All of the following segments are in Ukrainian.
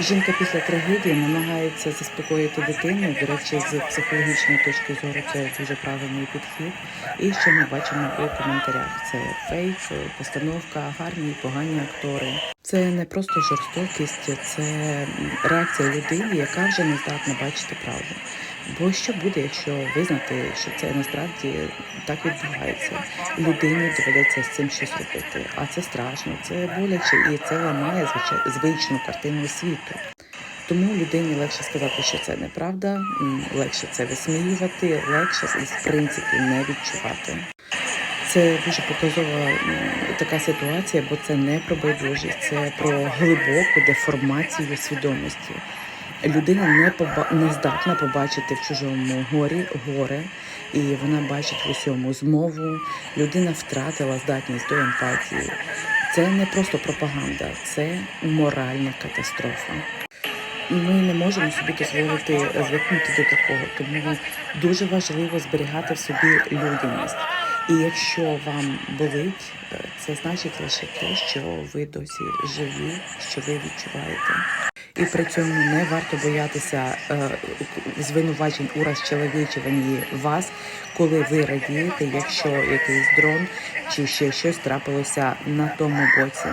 Жінка після трагедії намагається заспокоїти дитину. До речі, з психологічної точки зору це дуже правильний підхід. І що ми бачимо у коментарях: це фейк, постановка, гарні, погані актори. Це не просто жорстокість, це реакція людини, яка вже не здатна бачити правду. Бо що буде, якщо визнати, що це насправді так відбувається? Людині доведеться з цим щось робити, а це страшно, це боляче і це ламає звичну картину світу. Тому людині легше сказати, що це неправда, легше це висміювати, легше в принципі не відчувати. Це дуже показова така ситуація, бо це не про байдужість, це про глибоку деформацію свідомості. Людина не поба не здатна побачити в чужому горі горе, і вона бачить в усьому змову. Людина втратила здатність до емпатії. Це не просто пропаганда, це моральна катастрофа. Ми не можемо собі дозволити звикнути до такого, тому дуже важливо зберігати в собі людяність. І якщо вам болить, е, це значить лише те, що ви досі живі, що ви відчуваєте. І при цьому не варто боятися е, звинувачень у розчеловічуванні вас, коли ви радієте, якщо якийсь дрон чи ще щось трапилося на тому боці.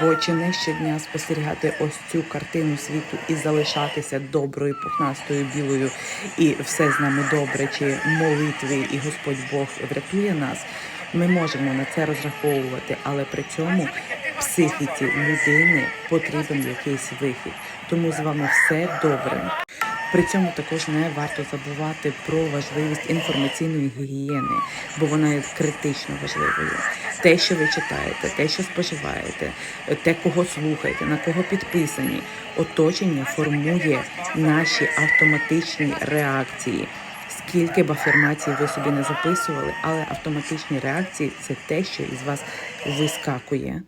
Бо чи не щодня спостерігати ось цю картину світу і залишатися доброю, пухнастою, білою, і все з нами добре, чи молитви, і Господь Бог врятує нас. Ми можемо на це розраховувати, але при цьому психіці людини потрібен якийсь вихід. Тому з вами все добре. При цьому також не варто забувати про важливість інформаційної гігієни, бо вона є критично важливою. Те, що ви читаєте, те, що споживаєте, те, кого слухаєте, на кого підписані, оточення формує наші автоматичні реакції. Скільки б афірмацій ви собі не записували, але автоматичні реакції це те, що із вас вискакує.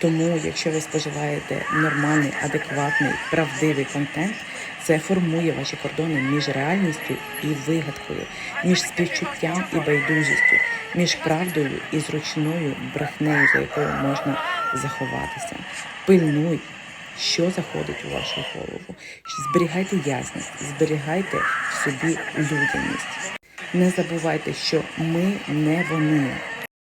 Тому, якщо ви споживаєте нормальний, адекватний, правдивий контент, це формує ваші кордони між реальністю і вигадкою, між співчуттям і байдужістю, між правдою і зручною брехнею, за якою можна заховатися. Пильнуй, що заходить у вашу голову. Зберігайте ясність, зберігайте в собі людяність. Не забувайте, що ми не вони.